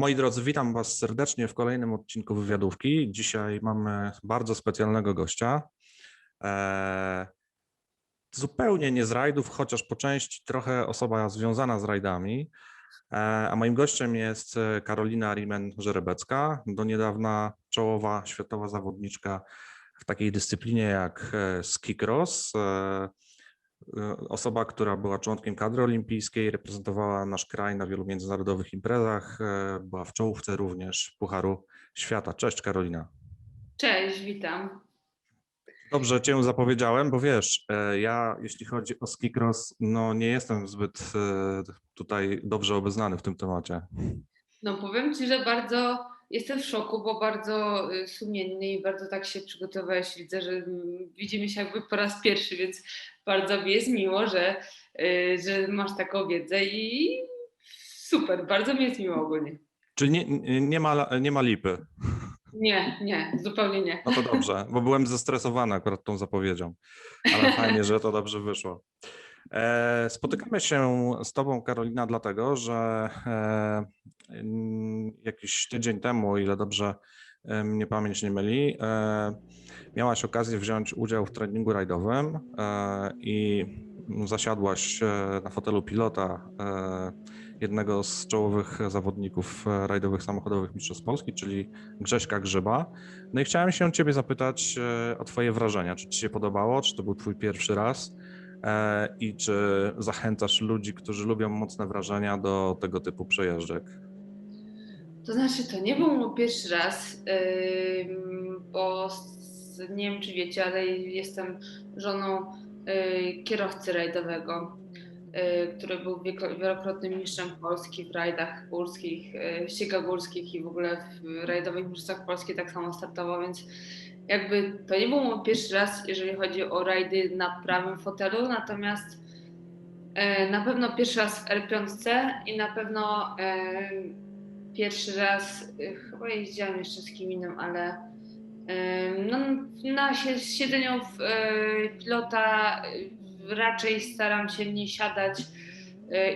Moi drodzy, witam Was serdecznie w kolejnym odcinku wywiadówki. Dzisiaj mamy bardzo specjalnego gościa. Eee, zupełnie nie z rajdów, chociaż po części trochę osoba związana z rajdami. Eee, a moim gościem jest e, Karolina Rimen-Żerebecka, do niedawna czołowa światowa zawodniczka w takiej dyscyplinie jak e, ski cross. E, e, Osoba, która była członkiem kadry olimpijskiej, reprezentowała nasz kraj na wielu międzynarodowych imprezach, e, była w czołówce również Pucharu Świata. Cześć Karolina. Cześć, witam. Dobrze Cię zapowiedziałem, bo wiesz, e, ja jeśli chodzi o ski cross, no nie jestem zbyt e, tutaj dobrze obeznany w tym temacie. No powiem Ci, że bardzo jestem w szoku, bo bardzo y, sumiennie i bardzo tak się przygotowałeś. Widzę, że widzimy się jakby po raz pierwszy, więc bardzo mi jest miło, że, y, że masz taką wiedzę i super, bardzo mi jest miło ogólnie. Czyli nie, nie, ma, nie ma lipy. Nie, nie, zupełnie nie. No to dobrze, bo byłem zestresowany akurat tą zapowiedzią, ale fajnie, że to dobrze wyszło. E, Spotykamy się z Tobą, Karolina, dlatego, że e, jakiś tydzień temu, ile dobrze mnie pamięć nie myli, e, miałaś okazję wziąć udział w treningu rajdowym e, i zasiadłaś e, na fotelu pilota e, jednego z czołowych zawodników e, rajdowych samochodowych Mistrzostw Polski, czyli Grześka Grzyba. No i chciałem się Ciebie zapytać e, o Twoje wrażenia. Czy Ci się podobało? Czy to był Twój pierwszy raz? E, I czy zachęcasz ludzi, którzy lubią mocne wrażenia do tego typu przejeżdżek? To znaczy, to nie był mój pierwszy raz, bo nie wiem, czy wiecie, ale jestem żoną y, kierowcy rajdowego, y, który był wielokrotnym mistrzem Polski w rajdach górskich, y, ścigach górskich i w ogóle w rajdowych mistrzostwach Polski tak samo startował, więc jakby to nie był mój pierwszy raz, jeżeli chodzi o rajdy na prawym fotelu, natomiast na pewno pierwszy raz w R5 i na pewno pierwszy raz, y, chyba jeździłam jeszcze z kim innym, ale no, na sie- siedzeniu w, y, pilota y, raczej staram się nie siadać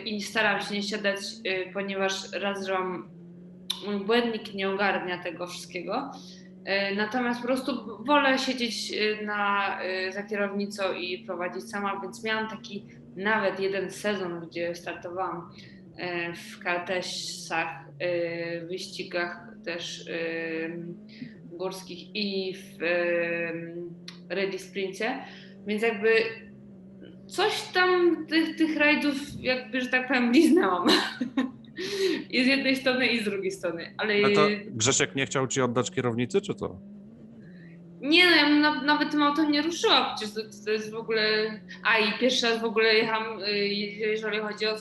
i staram się nie siadać, ponieważ raz, że mam, mój błędnik nie ogarnia tego wszystkiego. Natomiast po prostu wolę siedzieć na, za kierownicą i prowadzić sama, więc miałam taki nawet jeden sezon, gdzie startowałam w KTS-ach, wyścigach też e, górskich i w e, Ready Sprincie, więc jakby coś tam tych, tych rajdów jakby, że tak powiem, bliznęłam. I z jednej strony i z drugiej strony, ale No to Grzesiek nie chciał Ci oddać kierownicy, czy co? nie no, ja na, nawet tym autem nie ruszyła, przecież to, to jest w ogóle... A i pierwszy raz w ogóle jechałam, jeżeli chodzi o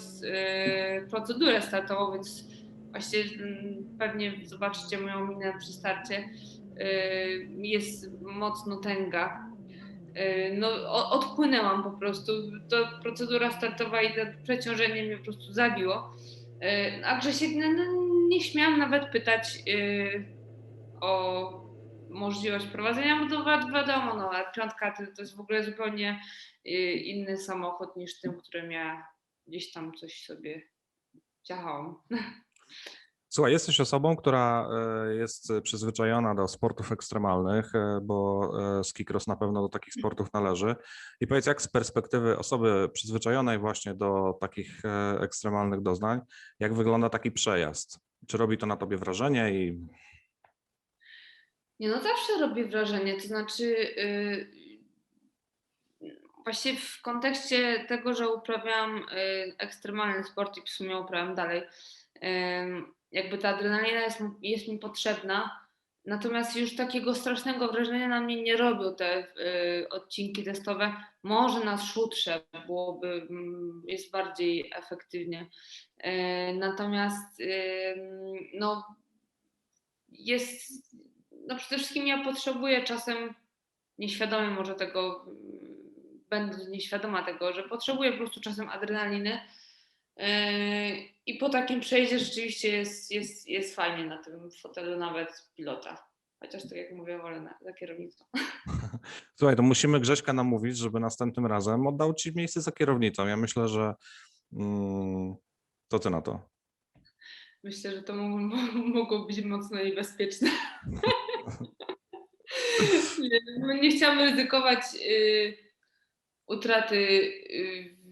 procedurę startową, więc właśnie mm, pewnie zobaczycie moją minę przy starcie. Y, Jest mocno tęga. Y, No, odpłynęłam po prostu. To procedura startowa i to przeciążenie mnie po prostu zabiło. Y, A Grzesiek, no, no, nie śmiałam nawet pytać o możliwość prowadzenia, bo to wi- wiadomo, no, piątka to, to jest w ogóle zupełnie inny samochód niż tym, którym ja gdzieś tam coś sobie ciachałam. Słuchaj, jesteś osobą, która e, jest przyzwyczajona do sportów ekstremalnych, e, bo e, ski cross na pewno do takich sportów należy. I powiedz, jak z perspektywy osoby przyzwyczajonej właśnie do takich ekstremalnych doznań, jak wygląda taki przejazd? Czy robi to na tobie wrażenie i Nie no, zawsze robi wrażenie, to znaczy yy, właśnie w kontekście tego, że uprawiam yy, ekstremalny sport i w sumie uprawiam dalej, jakby ta adrenalina jest, jest mi potrzebna, natomiast już takiego strasznego wrażenia na mnie nie robią te yy, odcinki testowe. Może na szutrze byłoby, jest bardziej efektywnie. Yy, natomiast no jest, no przede wszystkim ja potrzebuję czasem nieświadomie może tego, będąc nieświadoma tego, że potrzebuję po prostu czasem adrenaliny i po takim przejściu rzeczywiście jest, jest, jest fajnie na tym fotelu nawet pilota. Chociaż tak jak mówię, wolę na, za kierownicą. Słuchaj, to musimy Grześka namówić, żeby następnym razem oddał ci miejsce za kierownicą. Ja myślę, że mm, to ty na to. myślę, że to mogło, mogło być mocno niebezpieczne. nie, nie chciałam ryzykować y, utraty y,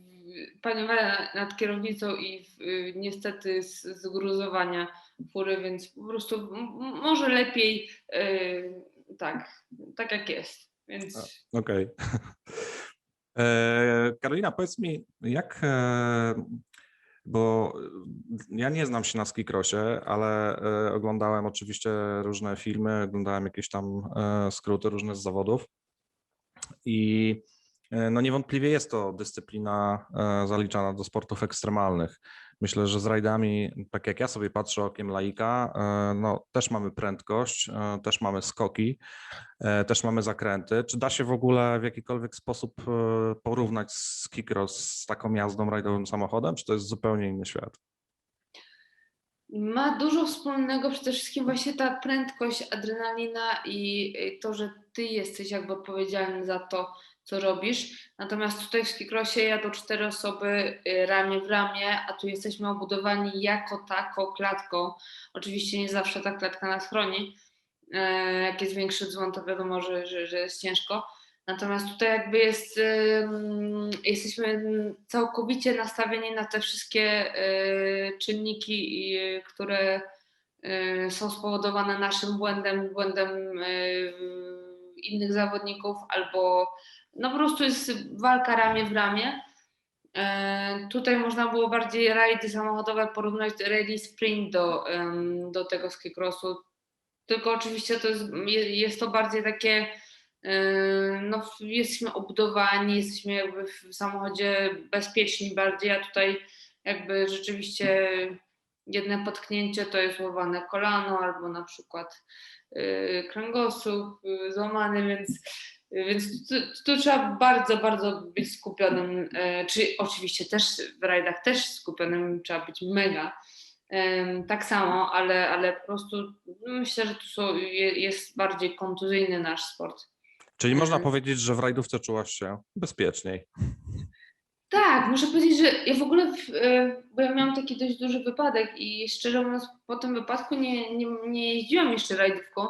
paniowania nad kierownicą i y, niestety z, zgruzowania fury, więc po prostu może lepiej y, tak, tak jak jest. Więc Okej. E, Karolina, powiedz mi, jak, e, bo ja nie znam się na skikrosie, ale e, oglądałem oczywiście różne filmy, oglądałem jakieś tam skróty różne z zawodów i no niewątpliwie jest to dyscyplina e, zaliczana do sportów ekstremalnych. Myślę, że z rajdami, tak jak ja sobie patrzę okiem laika, e, no też mamy prędkość, e, też mamy skoki, e, też mamy zakręty. Czy da się w ogóle w jakikolwiek sposób e, porównać skikros z taką jazdą rajdowym samochodem, czy to jest zupełnie inny świat? ma dużo wspólnego przede wszystkim właśnie ta prędkość, adrenalina i to, że ty jesteś jakby odpowiedzialny za to, co robisz. Natomiast tutaj w skikrosie jadą cztery osoby y, ramię w ramię, a tu jesteśmy obudowani jako tako klatką. Oczywiście nie zawsze ta klatka nas chroni. E, Jak jest większy dzwon, to wiadomo, że, że, że jest ciężko. Natomiast tutaj jakby jest, jesteśmy całkowicie nastawieni na te wszystkie y, czynniki, y, które są spowodowane naszym błędem, błędem innych zawodników, albo no po prostu jest walka ramię w ramię. E, Tutaj można było bardziej rajdy samochodowe porównać rally sprint do, do tego skicrossu. Tylko oczywiście to jest, jest to bardziej takie Yy, no, jesteśmy obudowani, jesteśmy jakby w samochodzie bezpieczni bardziej, a tutaj jakby rzeczywiście jedne potknięcie to jest łamane kolano albo na przykład yy, kręgosłup złamany, więc, więc tu, tu trzeba bardzo, bardzo być skupionym, yy, czy oczywiście też w rajdach też skupionym trzeba być mega, tak samo, ale, ale po prostu myślę, że tu są, je- jest bardziej kontuzyjny nasz sport. Czyli można Mhm. powiedzieć, że w rajdówce czułaś się bezpieczniej. Tak, muszę powiedzieć, że ja w ogóle, e, bo ja miałam taki dość duży wypadek i szczerze mówiąc po tym wypadku nie, nie, nie jeździłam jeszcze rajdówką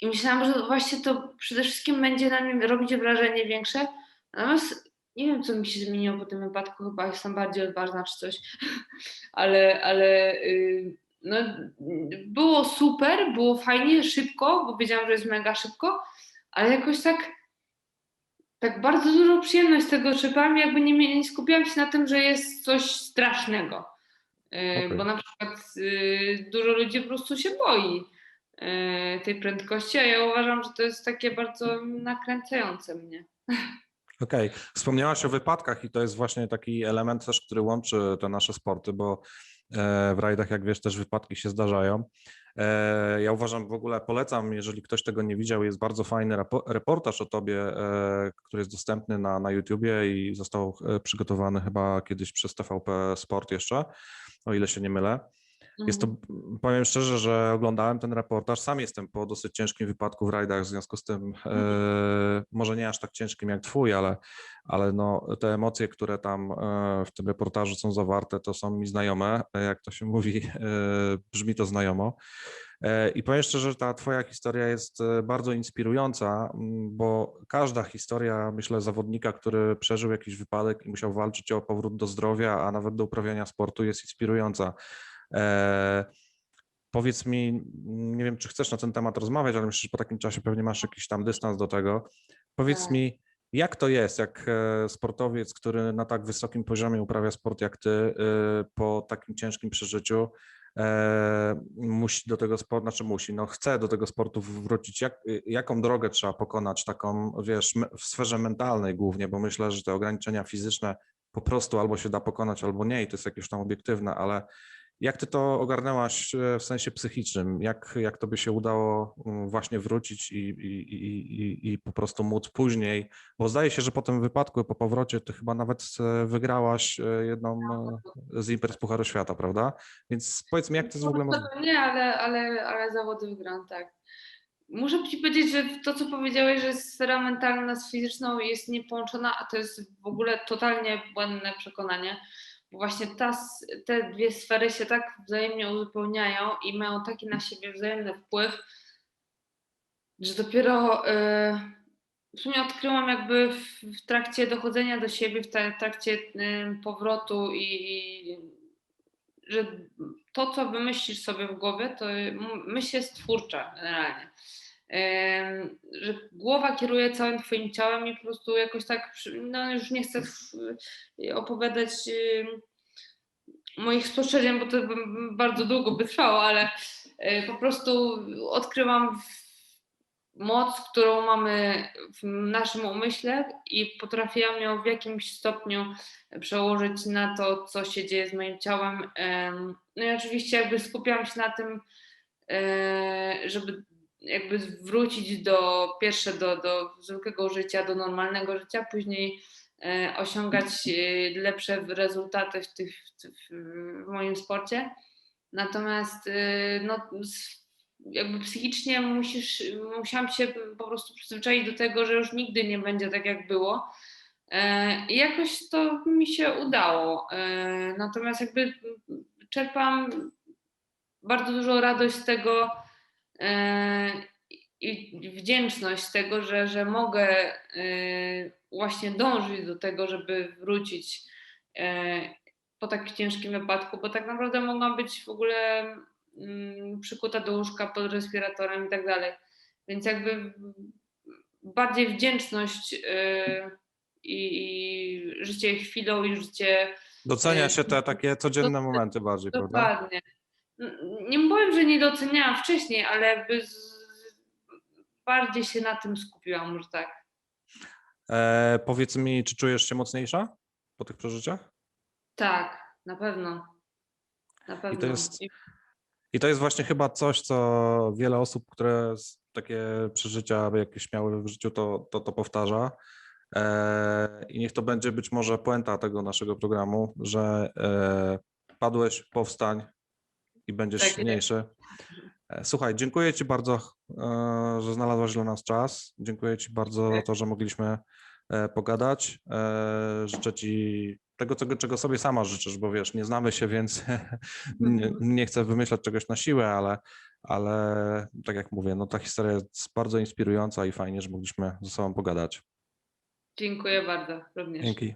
i myślałam, że właśnie to przede wszystkim będzie na mnie robić wrażenie większe, natomiast nie wiem, co mi się zmieniło po tym wypadku, chyba jestem bardziej odważna czy coś, ale, ale y, no, było super, było fajnie, szybko, bo wiedziałam, że jest mega szybko, ale jakoś tak tak bardzo dużo przyjemność z tego czerpałam, jakby nie, nie skupiałam się na tym, że jest coś strasznego. Yy, Okej. Bo na przykład yy, dużo ludzi po prostu się boi tej prędkości, a ja uważam, że to jest takie bardzo nakręcające mnie. Okej, wspomniałaś o wypadkach i to jest właśnie taki element też, który łączy te nasze sporty, bo e, w rajdach, jak wiesz, też wypadki się zdarzają. E, Ja uważam, w ogóle polecam, jeżeli ktoś tego nie widział, jest bardzo fajny reportaż o tobie, e, który jest dostępny na, na YouTubie i został e, przygotowany chyba kiedyś przez TVP Sport jeszcze, o ile się nie mylę. Jest to, Mhm. powiem szczerze, że oglądałem ten reportaż. Sam jestem po dosyć ciężkim wypadku w rajdach, w związku z tym e, może nie aż tak ciężkim jak twój, ale, ale no, te emocje, które tam e, w tym reportażu są zawarte, to są mi znajome. E, Jak to się mówi, e, brzmi to znajomo. I powiem szczerze, że ta twoja historia jest bardzo inspirująca, bo każda historia, myślę, zawodnika, który przeżył jakiś wypadek i musiał walczyć o powrót do zdrowia, a nawet do uprawiania sportu, jest inspirująca. E, Powiedz mi, nie wiem, czy chcesz na ten temat rozmawiać, ale myślę, że po takim czasie pewnie masz jakiś tam dystans do tego. Powiedz Tak. mi, jak to jest, jak e, sportowiec, który na tak wysokim poziomie uprawia sport jak ty, e, po takim ciężkim przeżyciu, musi do tego sportu, znaczy musi, no chce do tego sportu wrócić. Jak, jaką drogę trzeba pokonać, taką, wiesz, w sferze mentalnej głównie, bo myślę, że te ograniczenia fizyczne po prostu albo się da pokonać, albo nie i to jest jakieś tam obiektywne, ale jak ty to ogarnęłaś e, w sensie psychicznym? Jak, jak to by się udało mm, właśnie wrócić i, i, i, i, po prostu móc później? Bo zdaje się, że po tym wypadku, po powrocie, ty chyba nawet e, wygrałaś e, jedną e, z imprez Pucharu Świata, prawda? Więc powiedz mi, jak to jest w ogóle No to nie, ale, ale, ale zawody wygram, tak. Muszę ci powiedzieć, że to, co powiedziałeś, że sfera mentalna z fizyczną jest niepołączona, a to jest w ogóle totalnie błędne przekonanie, właśnie ta, te dwie sfery się tak wzajemnie uzupełniają i mają taki na siebie wzajemny wpływ, że dopiero e, w sumie odkryłam jakby w, w trakcie dochodzenia do siebie, w trakcie e, powrotu i, i że to, co wymyślisz sobie w głowie, to myśl jest twórcza generalnie. Że głowa kieruje całym twoim ciałem i po prostu jakoś tak, no już nie chcę opowiadać moich spostrzeżeń, bo to bardzo długo by trwało, ale e, po prostu odkryłam w- moc, którą mamy w naszym umyśle i potrafiłam ją w jakimś stopniu przełożyć na to, co się dzieje z moim ciałem. Em, No i oczywiście jakby skupiałam się na tym, e, żeby jakby wrócić do pierwsze do, do zwykłego życia, do normalnego życia, później e, osiągać e, lepsze rezultaty w, tych, w, moim sporcie. Natomiast e, no, jakby psychicznie musisz, musiałam się po prostu przyzwyczaić do tego, że już nigdy nie będzie tak, jak było. I jakoś to mi się udało. Natomiast jakby czerpam bardzo dużo radość z tego i wdzięczność tego, że, że mogę e, właśnie dążyć do tego, żeby wrócić e, po tak ciężkim wypadku, bo tak naprawdę mogłam być w ogóle mm, przykuta do łóżka pod respiratorem i tak dalej. Więc jakby bardziej wdzięczność i, życie chwilą i życie Docenia się te takie codzienne momenty bardziej, prawda? Dokładnie. Nie powiem, że nie doceniałam wcześniej, ale jakby z... bardziej się na tym skupiłam, może tak. E, powiedz mi, czy czujesz się mocniejsza po tych przeżyciach? Tak, na pewno. Na pewno. jest- I- I to jest właśnie chyba coś, co wiele osób, które takie przeżycia jakieś miały w życiu, to, to, to powtarza. E, I niech to będzie być może puenta tego naszego programu, że e, padłeś, powstań i będziesz Tak jest. silniejszy. E, Słuchaj, dziękuję Ci bardzo, e, że znalazłaś dla nas czas. Dziękuję Ci bardzo za to, że mogliśmy e, pogadać. Życzę Ci tego, czego, czego sobie sama życzysz, bo wiesz, nie znamy się, więc nie, nie chcę wymyślać czegoś na siłę, ale, ale tak jak mówię, no ta historia jest bardzo inspirująca i fajnie, że mogliśmy ze sobą pogadać. Dziękuję bardzo również. Dzięki.